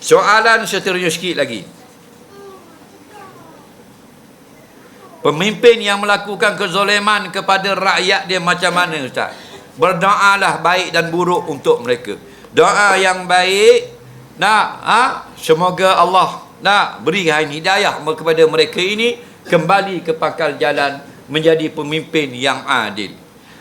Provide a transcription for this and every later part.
Soalan seterusnya sikit lagi. Pemimpin yang melakukan kezoliman kepada rakyat dia macam mana Ustaz? Berdoalah baik dan buruk untuk mereka. Doa yang baik nak ha? semoga Allah nak berikan hidayah kepada mereka ini kembali ke pangkal jalan menjadi pemimpin yang adil.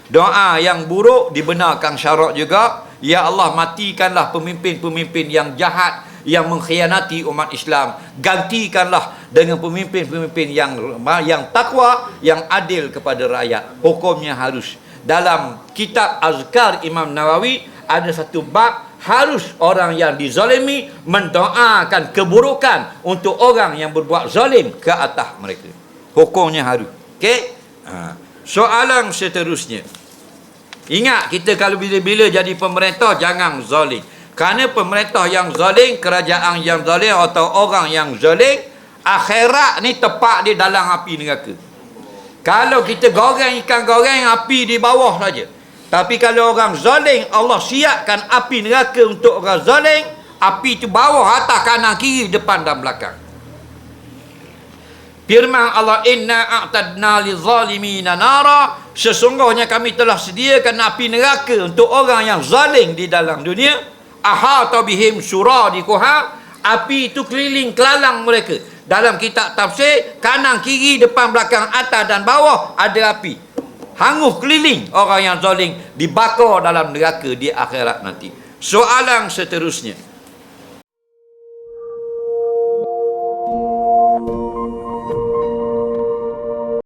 Doa yang buruk dibenarkan syarat juga, ya Allah matikanlah pemimpin-pemimpin yang jahat yang mengkhianati umat Islam. Gantikanlah dengan pemimpin-pemimpin yang yang takwa yang adil kepada rakyat. Hukumnya harus. Dalam kitab azkar Imam Nawawi ada satu bab harus orang yang dizalimi mendoakan keburukan untuk orang yang berbuat zalim ke atas mereka. Hukumnya harus. Okey? Ha. soalan seterusnya. Ingat kita kalau bila-bila jadi pemerintah jangan zalim kerana pemerintah yang zalim, kerajaan yang zalim atau orang yang zalim, akhirat ni tepat di dalam api neraka. Kalau kita goreng ikan goreng, api di bawah saja. Tapi kalau orang zalim, Allah siapkan api neraka untuk orang zalim, api itu bawah, atas, kanan, kiri, depan dan belakang. Firman Allah inna a'tadna lizalimina nara sesungguhnya kami telah sediakan api neraka untuk orang yang zalim di dalam dunia ahata bihim suradikuha api itu keliling kelalang mereka. Dalam kitab tafsir kanan kiri depan belakang atas dan bawah ada api. Hangus keliling. Orang yang zalim dibakar dalam neraka di akhirat nanti. Soalan seterusnya